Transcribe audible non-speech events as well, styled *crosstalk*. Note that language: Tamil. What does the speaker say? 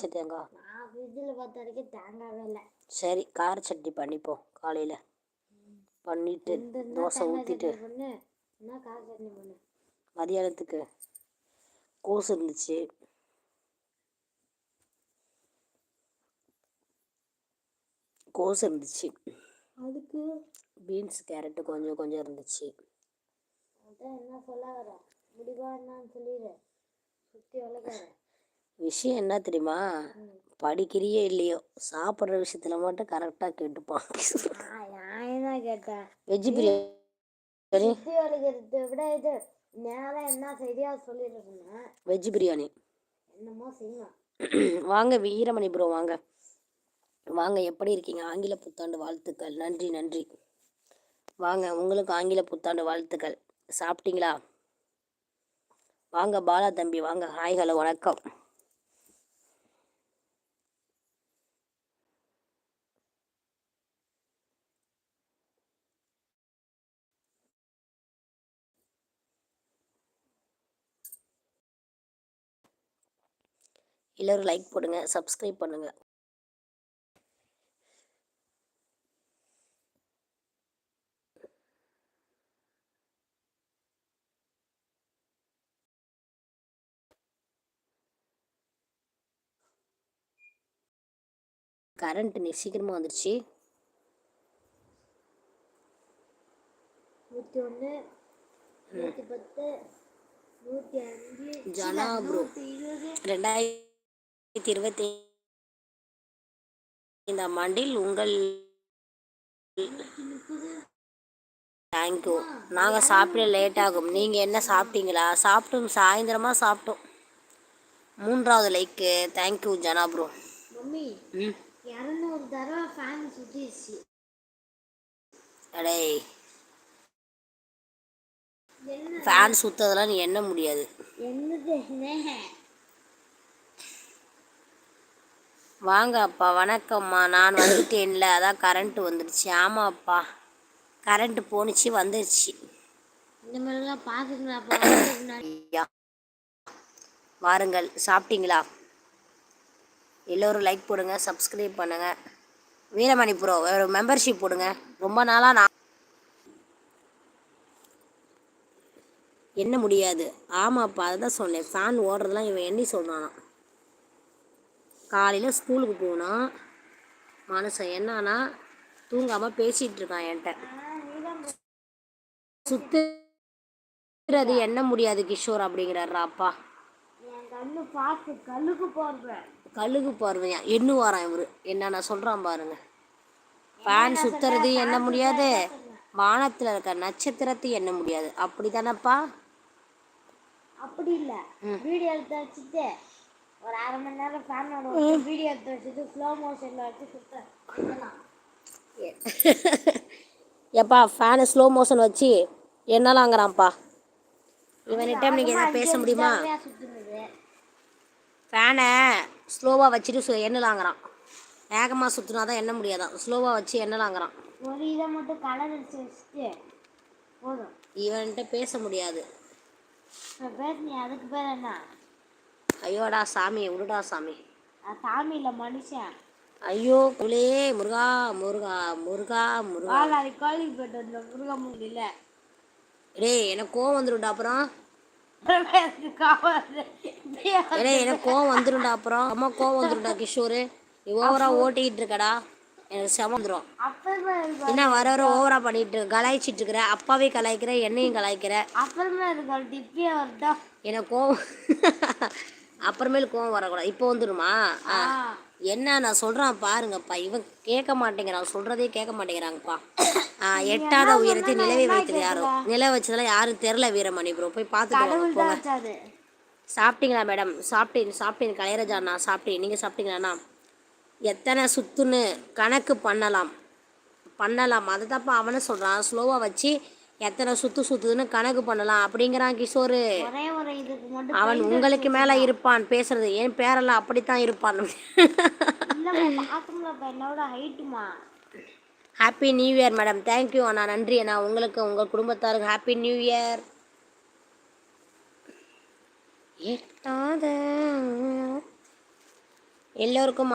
சரி தேங்காய் நான் ஃப்ரிட்ஜில் பார்த்த வரைக்கும் தேங்காவே இல்லை. சரி கார சட்னி பண்ணிப்போம் காலையில். பண்ணிட்டு தோசை ஊற்றிட்டு என்ன கார சட்னி பண்ணு. மதியானத்துக்கு கோஸ் இருந்துச்சு. கோஸ் இருந்துச்சு. அதுக்கு? பீன்ஸ் கேரட்டு கொஞ்சம் கொஞ்சம் இருந்துச்சு. அதான் என்ன சொல்ல வர? முடிவா என்னன்னு சொல்லிடு. சுற்றி வளர்க்காத விஷயம் என்ன தெரியுமா? படிக்கிறியே இல்லையோ சாப்பிட்ற விஷயத்துல மட்டும் கரெக்டாக கேட்டுப்பான் நான் தான் கேட்டேன்? வெஜ் பிரியாணி விட இது நேரம் என்ன சரியா சொல்லிடுறேன் வெஜ் பிரியாணி என்னமோ செய்யலாம் *clears throat* வாங்க வீரமணி ப்ரோ வாங்க. வாங்க எப்படி இருக்கீங்க? ஆங்கில புத்தாண்டு வாழ்த்துக்கள். நன்றி நன்றி. வாங்க உங்களுக்கு ஆங்கில புத்தாண்டு வாழ்த்துக்கள். சாப்பிட்டீங்களா? வாங்க பாலா தம்பி வாங்க. ஹாய் ஹலோ வணக்கம். எல்லோரும் லைக் போடுங்க சப்ஸ்கிரைப் பண்ணுங்க. கரண்ட் நீ சீக்கிரமாக வந்துருச்சு. நூற்றி ஒன்று நூற்றி பத்து நூற்றி அஞ்சு ஜனா ப்ரோ இருபது. ரெண்டாயிரத்தி இருபத்தி ஐந்தாம் ஆண்டில் உங்கள் தேங்க்யூ நாங்கள் சாப்பிட லேட் ஆகும். நீங்கள் என்ன சாப்பிட்டீங்களா? சாப்பிட்டோம். சாயந்தரமாக சாப்பிட்டோம். மூன்றாவது லைக்கு தேங்க்யூ ஜனா ப்ரோ அடே என்ன ஃபேன் சுத்ததெல்லாம் நீ எண்ண முடியாது என்னது என்ன வாங்க அப்பா வணக்கம்மா. நான் வந்துட்டேன்ல அதான் கரண்ட் வந்துடுச்சு. ஆமாம் அப்பா கரண்ட் போணுச்சு வந்துடுச்சு இந்த மாதிரிலாம் வாருங்கள். சாப்பிட்டீங்களா? எல்லோரும் லைக் போடுங்க சப்ஸ்கிரைப் பண்ணுங்க. வீரமணி ப்ரோ ஒரு மெம்பர்ஷிப் போடுங்க. ரொம்ப நாளாக நான் என்ன முடியாது. ஆமாப்பா அதுதான் சொன்னேன். ஃபேன் ஓடுறதெல்லாம் இவன் எண்ணி சொல்கிறானா காலையில் ஸ்கூலுக்கு போனான் மனுஷன் என்னன்னா தூங்காமல் பேசிகிட்டு இருக்கான் என்கிட்ட. சுத்துறது எண்ண முடியாது கிஷோர் அப்படிங்கிறாரா அப்பா கல்லுக்கு போடுறேன் கழுகு பார்வையா எண்ணு வாரான் இவரு. என்னென்ன சொல்கிறான் பாருங்க. ஃபேன் சுத்துறது எண்ண முடியாது? வானத்தில் இருக்க நட்சத்திரத்தை எண்ண முடியாது? அப்படி தானேப்பா அப்படி இல்லை. வீடியோ எடுத்து வச்சுட்டு ஒரு அரை மணி நேரம் ஃபேனோட வீடியோ எடுத்து வச்சுட்டு ஸ்லோ மோஷனில் வச்சு சுத்த. இதெல்லாம் எப்பா ஃபேனு ஸ்லோ மோஷன் வச்சு என்னலாங்கிறான்ப்பா இவன்கிட்ட நீங்கள் எதாவது பேச முடியுமா? ஃபேனை ஸ்லோவாக வச்சுட்டு சு எண்ணலாங்கிறான் வேகமாக சுற்றினா தான் எண்ண முடியாதான் ஸ்லோவாக வச்சு எண்ணலாங்கிறான் ஒரு இதை மட்டும் கலர் அடிச்சு வச்சுட்டு போதும். இவன்கிட்ட பேச முடியாது. அதுக்கு பேர் என்ன? ஐயோடா சாமி விடுடா சாமி. சாமி இல்லை மனுஷன். ஐயோ குலே முருகா முருகா முருகா முருகா. பாலாடி கோயிலுக்கு போயிட்டு வந்த முருகமூலியில் டேய் எனக்கு கோவம் வந்துடும்டா அப்புறம். ஏடே எனக்கு கோவம் வந்துடும்டா அப்புறம். அம்மா கோவம் வந்துடும்டா கிஷோரு. நீ ஓவரா ஓட்டிக்கிட்டு இருக்கடா. எனக்கு செம வந்துடும் என்ன வர வர ஓவரா பண்ணிட்டு கலாய்ச்சிட்டு இருக்கிற அப்பாவே கலாய்க்கிற என்னையும் கலாய்க்கிற. அப்புறமா இருக்கு டிப்பியே வரட்டும். எனக்கு கோவம் *laughs* அப்புறமேல் கோவம் வரக்கூடாது. இப்போ வந்துடுமா. என்ன நான் சொல்கிறான் பாருங்கப்பா. இவன் கேட்க மாட்டேங்கிறான் சொல்கிறதே கேட்க மாட்டேங்கிறாங்கப்பா. எட்டாத உயரத்தை நிலவை வைத்தது யாரும் நில வச்சதெல்லாம் யாரும் தெரில வீரமணி ப்ரோ போய் பார்த்துட்டு போங்க. சாப்பிட்டீங்களா மேடம் சாப்பிட்டேன் சாப்பிட்டேன். கலையராஜா நான் சாப்பிட்டேன். நீங்கள் சாப்பிட்டீங்களாண்ணா எத்தனை சுத்துன்னு கணக்கு பண்ணலாம். பண்ணலாம். அதை தான்ப்பா அவனே சொல்கிறான் ஸ்லோவாக வச்சு எத்தனை சுற்று சுற்றுதுன்னு கணக்கு பண்ணலாம் அப்படிங்கிறான் கிஷோரு. அவன் உங்களுக்கு மேலே இருப்பான் பேசுறது. என் பேரெல்லாம் அப்படித்தான் இருப்பான். Happy new year madam thank you அண்ணா. நன்றி அண்ணா. உங்களுக்கு உங்கள் குடும்பத்தாருக்கு ஹாப்பி நியூ இயர் எட்டாத. எல்லோருக்கும்